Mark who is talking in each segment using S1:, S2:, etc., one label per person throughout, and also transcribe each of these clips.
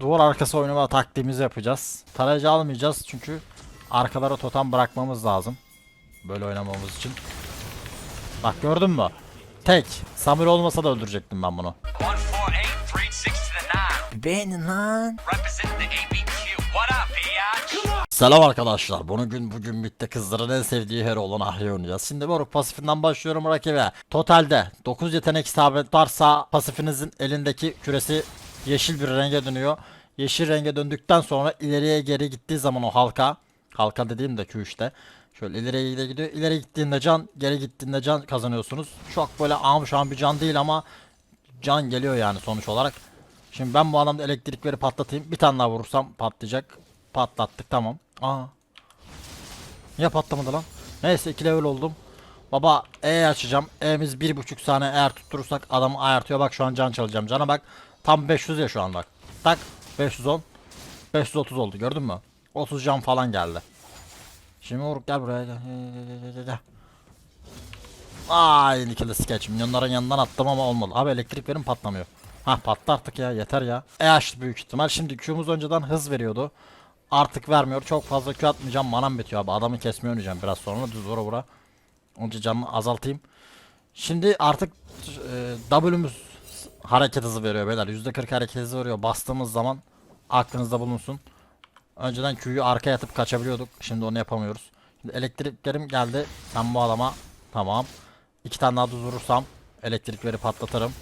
S1: Duvar arkası oynama taktiğimizi yapacağız. Tarayıcı almayacağız çünkü arkalara totem bırakmamız lazım. Böyle oynamamız için. Bak gördün mü? Tek. Samir olmasa da öldürecektim ben bunu.
S2: 148, 36 to the 9.
S1: Beğenin lan. Selam arkadaşlar. Bugün bugün bitti kızların en sevdiği hero olan Ahri oynayacağız. Şimdi moruk pasifinden başlıyorum rakibe. Totalde 9 yetenek isabet varsa pasifinizin elindeki küresi yeşil bir renge dönüyor. Yeşil renge döndükten sonra ileriye geri gittiği zaman o halka halka dediğim de Q3'te. Şöyle ileriye gide gidiyor. İleri gittiğinde can, geri gittiğinde can kazanıyorsunuz. Çok böyle am şu an bir can değil ama can geliyor yani sonuç olarak. Şimdi ben bu adamda elektrikleri patlatayım. Bir tane daha vurursam patlayacak. Patlattık tamam. Aa. Niye patlamadı lan? Neyse 2 level oldum. Baba E açacağım. E'miz 1.5 saniye eğer tutturursak adamı ayartıyor. Bak şu an can çalacağım. Cana bak. Tam 500 ya şu an bak. Tak 510. 530 oldu gördün mü? 30 can falan geldi. Şimdi Uruk gel buraya. Ay nikili skeç. Minyonların yanından attım ama olmadı. Abi elektrik verim patlamıyor. Hah patladı artık ya yeter ya. E açtı büyük ihtimal. Şimdi Q'muz önceden hız veriyordu. Artık vermiyor. Çok fazla Q atmayacağım. Manam bitiyor abi. Adamı kesmeyi oynayacağım biraz sonra. Düz vura vura. Önce canını azaltayım. Şimdi artık e, W'müz hareket hızı veriyor beyler. %40 hareket hızı veriyor. Bastığımız zaman aklınızda bulunsun. Önceden Q'yu arkaya atıp kaçabiliyorduk. Şimdi onu yapamıyoruz. Şimdi elektriklerim geldi. Ben bu adama tamam. İki tane daha düz vurursam elektrikleri patlatırım.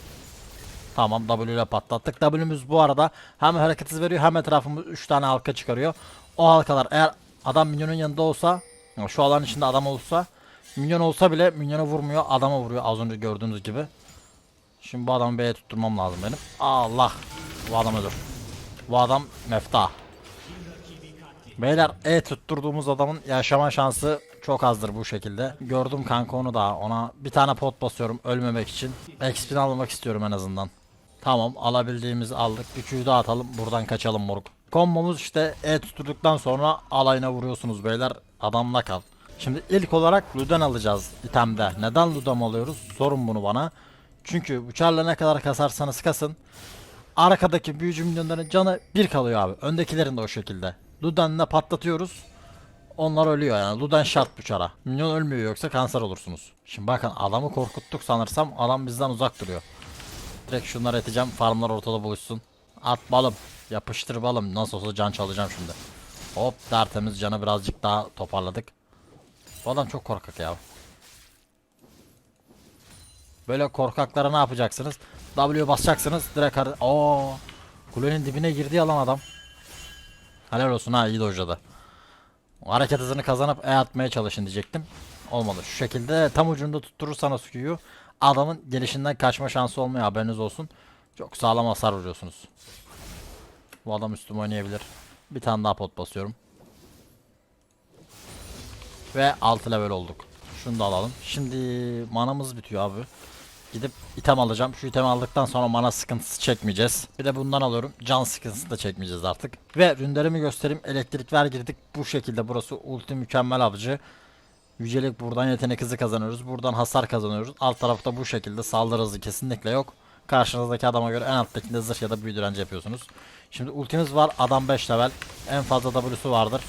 S1: Tamam W ile patlattık. W'müz bu arada hem hareket hızı veriyor hem etrafımız 3 tane halka çıkarıyor. O halkalar eğer adam minyonun yanında olsa şu alanın içinde adam olsa minyon olsa bile minyona vurmuyor adama vuruyor az önce gördüğünüz gibi. Şimdi bu adamı B'ye tutturmam lazım benim. Allah bu adam ölür. Bu adam mefta. Beyler E tutturduğumuz adamın yaşama şansı çok azdır bu şekilde. Gördüm kanka onu da ona bir tane pot basıyorum ölmemek için. XP'ni almak istiyorum en azından. Tamam alabildiğimizi aldık. Üçüyü de atalım buradan kaçalım moruk. Kombomuz işte E tutturduktan sonra alayına vuruyorsunuz beyler. Adamla kal. Şimdi ilk olarak Luden alacağız itemde. Neden Luden alıyoruz? Sorun bunu bana. Çünkü bıçarla ne kadar kasarsanız kasın. Arkadaki büyücü milyonların canı bir kalıyor abi. Öndekilerin de o şekilde. Luden'le patlatıyoruz. Onlar ölüyor yani. Luden şart bıçara. Minyon ölmüyor yoksa kanser olursunuz. Şimdi bakın adamı korkuttuk sanırsam adam bizden uzak duruyor. Direkt şunları eteceğim. Farmlar ortada buluşsun. At balım. Yapıştır balım. Nasıl olsa can çalacağım şimdi. Hop tertemiz canı birazcık daha toparladık. Bu adam çok korkak ya. Böyle korkaklara ne yapacaksınız? W basacaksınız. Direkt har- Oo. Kulenin dibine girdi yalan adam. Helal olsun ha iyi dojladı. Hareket hızını kazanıp E atmaya çalışın diyecektim. Olmadı. Şu şekilde tam ucunda tutturursanız Q'yu adamın gelişinden kaçma şansı olmuyor haberiniz olsun. Çok sağlam hasar vuruyorsunuz. Bu adam üstüme oynayabilir. Bir tane daha pot basıyorum. Ve 6 level olduk. Şunu da alalım. Şimdi manamız bitiyor abi. Gidip item alacağım. Şu itemi aldıktan sonra mana sıkıntısı çekmeyeceğiz. Bir de bundan alıyorum. Can sıkıntısı da çekmeyeceğiz artık. Ve ründerimi göstereyim. Elektrik ver girdik. Bu şekilde burası ulti mükemmel avcı. Yücelik buradan yetenek hızı kazanıyoruz. Buradan hasar kazanıyoruz. Alt tarafta bu şekilde saldırı hızı kesinlikle yok. Karşınızdaki adama göre en alttakinde zırh ya da büyü direnci yapıyorsunuz. Şimdi ultimiz var. Adam 5 level. En fazla W'su vardır.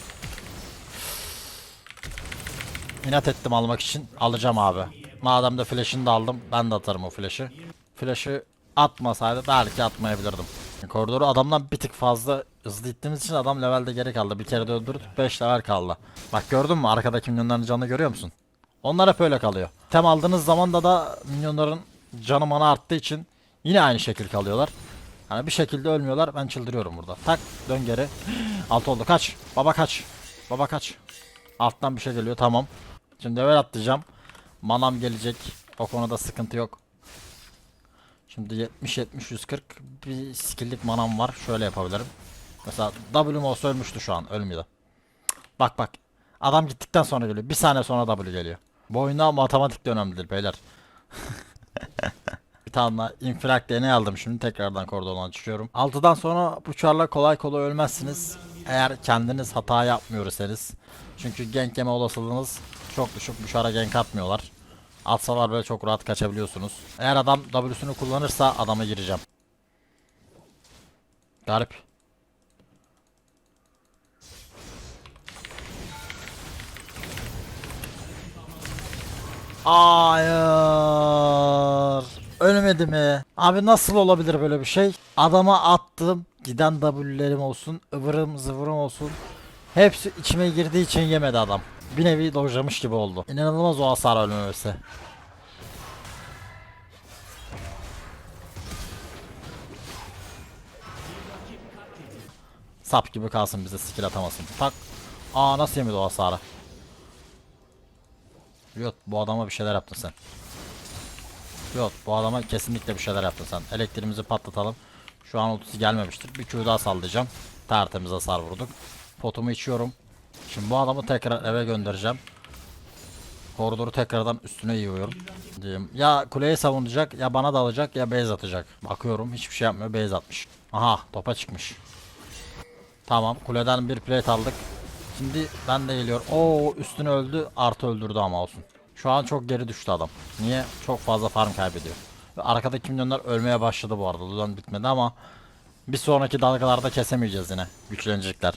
S1: İnat ettim almak için. Alacağım abi. Madem de flash'ını da aldım. Ben de atarım o flash'ı. Flash'ı atmasaydı belki atmayabilirdim. Koridoru adamdan bir tık fazla hızlı ittiğimiz için adam levelde geri kaldı. Bir kere de öldürdük 5 level kaldı. Bak gördün mü arkadaki minyonların canını görüyor musun? Onlar hep öyle kalıyor. Tem aldığınız zaman da da minyonların canı mana arttığı için yine aynı şekil kalıyorlar. Hani bir şekilde ölmüyorlar. Ben çıldırıyorum burada. Tak dön geri. Alt oldu kaç. Baba kaç. Baba kaç. Alttan bir şey geliyor tamam. Şimdi level atlayacağım. Manam gelecek. O konuda sıkıntı yok. Şimdi 70 70 140 bir skill'lik manam var. Şöyle yapabilirim. Mesela W'm olsa ölmüştü şu an. Ölmüyor. Bak bak. Adam gittikten sonra geliyor. Bir saniye sonra W geliyor. Bu oyunda matematik de önemlidir beyler. bir tane daha infilak DNA aldım şimdi tekrardan kordondan çıkıyorum. 6'dan sonra bu çarla kolay kolay ölmezsiniz. Eğer kendiniz hata yapmıyor. Çünkü gank yeme olasılığınız çok düşük. Bu şara gank atmıyorlar. Atsalar böyle çok rahat kaçabiliyorsunuz. Eğer adam W'sünü kullanırsa adama gireceğim. Garip. Hayır. Ölmedi mi? Abi nasıl olabilir böyle bir şey? Adama attım. Giden W'lerim olsun, ıvırım zıvırım olsun. Hepsi içime girdiği için yemedi adam. Bir nevi dojlamış gibi oldu. İnanılmaz o hasar ölmemesi. Sap gibi kalsın bize skill atamasın. Tak. Aa nasıl yemedi o hasarı? Yok bu adama bir şeyler yaptın sen. Yok bu adama kesinlikle bir şeyler yaptın sen. Elektriğimizi patlatalım. Şu an ultisi gelmemiştir. Bir Q daha sallayacağım. Tertemiz hasar vurduk. Potumu içiyorum. Şimdi bu adamı tekrar eve göndereceğim. Koridoru tekrardan üstüne yığıyorum. Diyeyim. Ya kuleyi savunacak ya bana dalacak ya base atacak. Bakıyorum hiçbir şey yapmıyor base atmış. Aha topa çıkmış. Tamam kuleden bir plate aldık. Şimdi ben de geliyor. Oo üstüne öldü artı öldürdü ama olsun. Şu an çok geri düştü adam. Niye? Çok fazla farm kaybediyor. Ve arkadaki milyonlar ölmeye başladı bu arada. Ludan bitmedi ama bir sonraki dalgalarda kesemeyeceğiz yine. Güçlenecekler.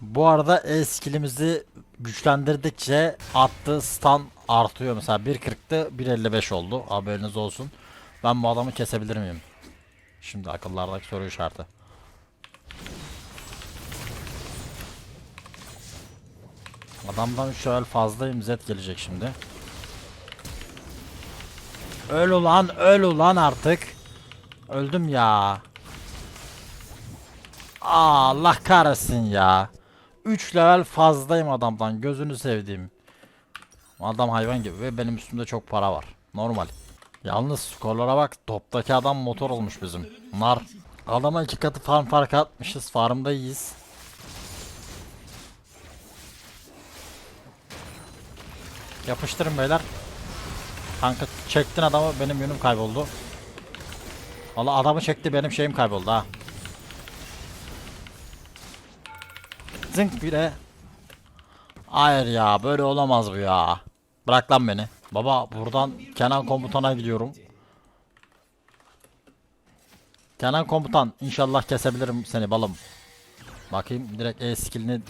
S1: Bu arada E skillimizi güçlendirdikçe attığı stun artıyor. Mesela 1.40'tı 1.55 oldu. Haberiniz olsun. Ben bu adamı kesebilir miyim? Şimdi akıllardaki soru işareti. Adamdan 3 level fazlayım Z gelecek şimdi. Öl ulan öl ulan artık. Öldüm ya. Allah kahretsin ya. 3 level fazlayım adamdan gözünü sevdiğim. Adam hayvan gibi ve benim üstümde çok para var. Normal. Yalnız skorlara bak. Toptaki adam motor olmuş bizim. Nar. Adama iki katı farm farkı atmışız. Farmda iyiyiz. Yapıştırın beyler. Kanka çektin adamı benim yönüm kayboldu. Valla adamı çekti benim şeyim kayboldu ha. Zınk bile. Hayır ya böyle olamaz bu ya. Bırak lan beni. Baba buradan Kenan komutana gidiyorum. Kenan komutan inşallah kesebilirim seni balım. Bakayım direkt E skillini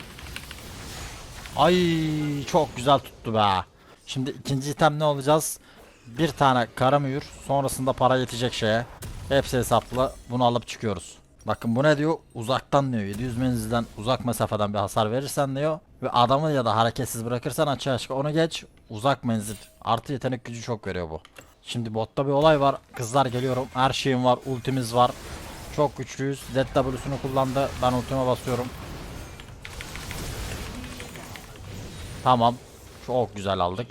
S1: Ay çok güzel tuttu be. Şimdi ikinci item ne olacağız? Bir tane kara mühür. Sonrasında para yetecek şeye. Hepsi hesaplı. Bunu alıp çıkıyoruz. Bakın bu ne diyor? Uzaktan diyor. 700 menzilden uzak mesafeden bir hasar verirsen diyor. Ve adamı ya da hareketsiz bırakırsan açığa çık. Onu geç. Uzak menzil. Artı yetenek gücü çok veriyor bu. Şimdi botta bir olay var. Kızlar geliyorum. Her şeyim var. Ultimiz var. Çok güçlüyüz. ZW'sunu kullandı. Ben ultime basıyorum. Tamam. Çok güzel aldık.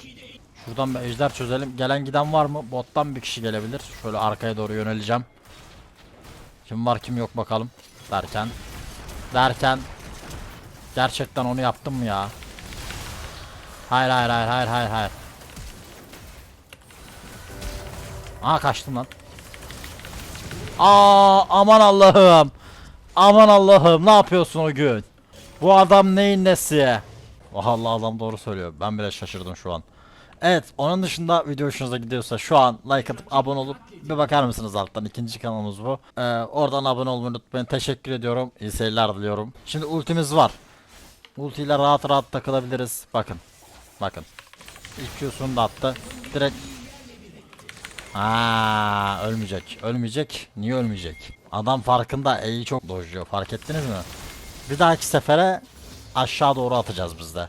S1: Şuradan bir ejder çözelim. Gelen giden var mı? Bottan bir kişi gelebilir. Şöyle arkaya doğru yöneleceğim. Kim var kim yok bakalım. Derken. Derken. Gerçekten onu yaptım mı ya? Hayır hayır hayır hayır hayır hayır. Aa kaçtım lan. Aa aman Allah'ım. Aman Allah'ım ne yapıyorsun o gün? Bu adam neyin nesi? Vallahi adam doğru söylüyor. Ben bile şaşırdım şu an. Evet onun dışında video hoşunuza gidiyorsa şu an like atıp abone olup bir bakar mısınız alttan ikinci kanalımız bu. Ee, oradan abone olmayı unutmayın. Teşekkür ediyorum. İyi seyirler diliyorum. Şimdi ultimiz var. Ulti ile rahat rahat takılabiliriz. Bakın. Bakın. İlk Q'sunu da attı. Direkt Aa, ölmeyecek. Ölmeyecek. Niye ölmeyecek? Adam farkında. E'yi çok dojluyor. Fark ettiniz mi? Bir dahaki sefere aşağı doğru atacağız biz de.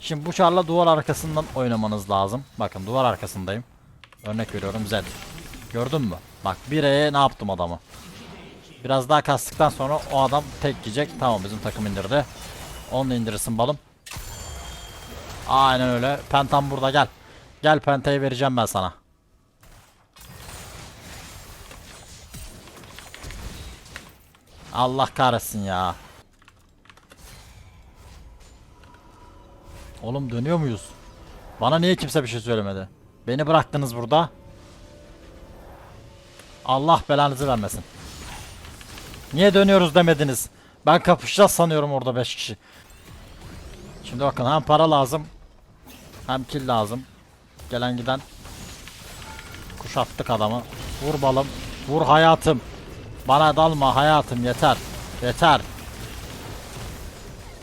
S1: Şimdi bu çarla duvar arkasından oynamanız lazım. Bakın duvar arkasındayım. Örnek veriyorum Z. Gördün mü? Bak 1'e ne yaptım adamı. Biraz daha kastıktan sonra o adam tek yiyecek. Tamam bizim takım indirdi. Onu da indirirsin balım. Aynen öyle. Pentam burada gel. Gel pentayı vereceğim ben sana. Allah kahretsin ya. Oğlum dönüyor muyuz? Bana niye kimse bir şey söylemedi? Beni bıraktınız burada. Allah belanızı vermesin. Niye dönüyoruz demediniz? Ben kapışacağız sanıyorum orada 5 kişi. Şimdi bakın hem para lazım. Hem kill lazım. Gelen giden. Kuşattık adamı. Vur balım. Vur hayatım. Bana dalma hayatım yeter. Yeter.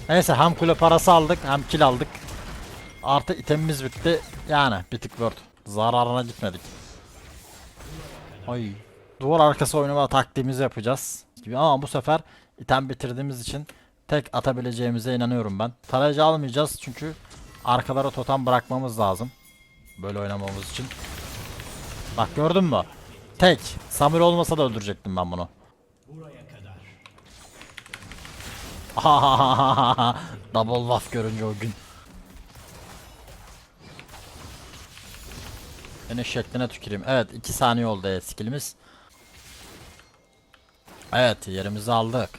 S1: Neyse hem kule parası aldık hem kill aldık. Artı itemimiz bitti. Yani bir tık word. Zararına gitmedik. Ay. Duvar arkası oynama taktiğimizi yapacağız. Gibi ama bu sefer item bitirdiğimiz için tek atabileceğimize inanıyorum ben. Tarayıcı almayacağız çünkü arkalara totem bırakmamız lazım. Böyle oynamamız için. Bak gördün mü? Tek. Samir olmasa da öldürecektim ben bunu. Double waff görünce o gün. Yine şekline tüküreyim. Evet 2 saniye oldu evet, skillimiz. Evet yerimizi aldık.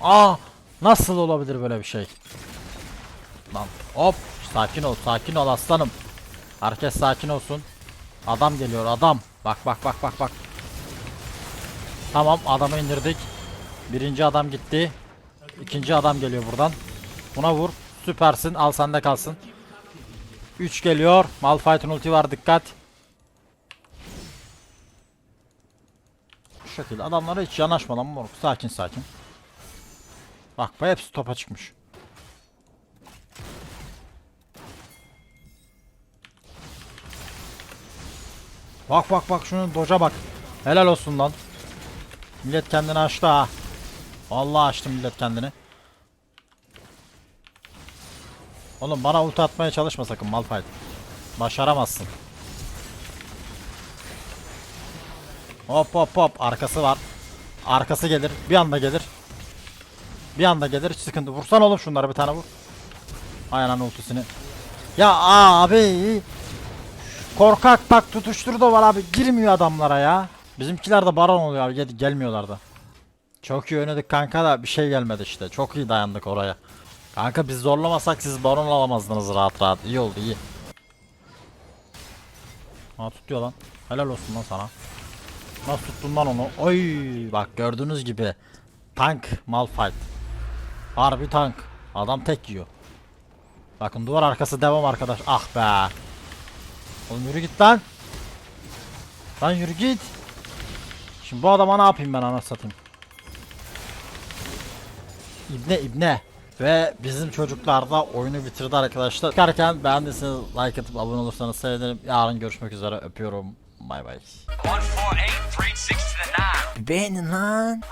S1: Aa nasıl olabilir böyle bir şey? Lan hop sakin ol sakin ol aslanım. Herkes sakin olsun. Adam geliyor adam. Bak bak bak bak bak. Tamam adamı indirdik. Birinci adam gitti. İkinci adam geliyor buradan. Buna vur. Süpersin. Al sende kalsın. 3 geliyor. Malphite'ın ulti var dikkat. Şu şekilde adamlara hiç yanaşmadan moruk. Sakin sakin. Bak bu hepsi topa çıkmış. Bak bak bak şunun doca bak. Helal olsun lan. Millet kendini açtı ha. Vallahi açtı millet kendini. Oğlum bana ulti atmaya çalışma sakın Malphite. Başaramazsın. Hop hop hop arkası var. Arkası gelir. Bir anda gelir. Bir anda gelir. Hiç sıkıntı. Vursan oğlum şunları bir tane vur. Aynen ultisini. Ya abi. Korkak bak tutuşturdu var abi. Girmiyor adamlara ya. Bizimkiler de baron oluyor abi. Gel gelmiyorlar da. Çok iyi oynadık kanka da bir şey gelmedi işte. Çok iyi dayandık oraya. Kanka biz zorlamasak siz baron alamazdınız rahat rahat. İyi oldu iyi. Ha tutuyor lan. Helal olsun lan sana. Nasıl tuttun lan onu? Oy bak gördüğünüz gibi. Tank Malphite. Harbi tank. Adam tek yiyor. Bakın duvar arkası devam arkadaş. Ah be. Oğlum yürü git lan. Lan yürü git. Şimdi bu adama ne yapayım ben anasını satayım. İbne ibne. Ve bizim çocuklar da oyunu bitirdi arkadaşlar. Çıkarken beğendiyseniz like atıp abone olursanız sevinirim. Yarın görüşmek üzere. Öpüyorum. Bay bay.
S2: 148, 3, 6 to the 9.
S1: Beğenin lan.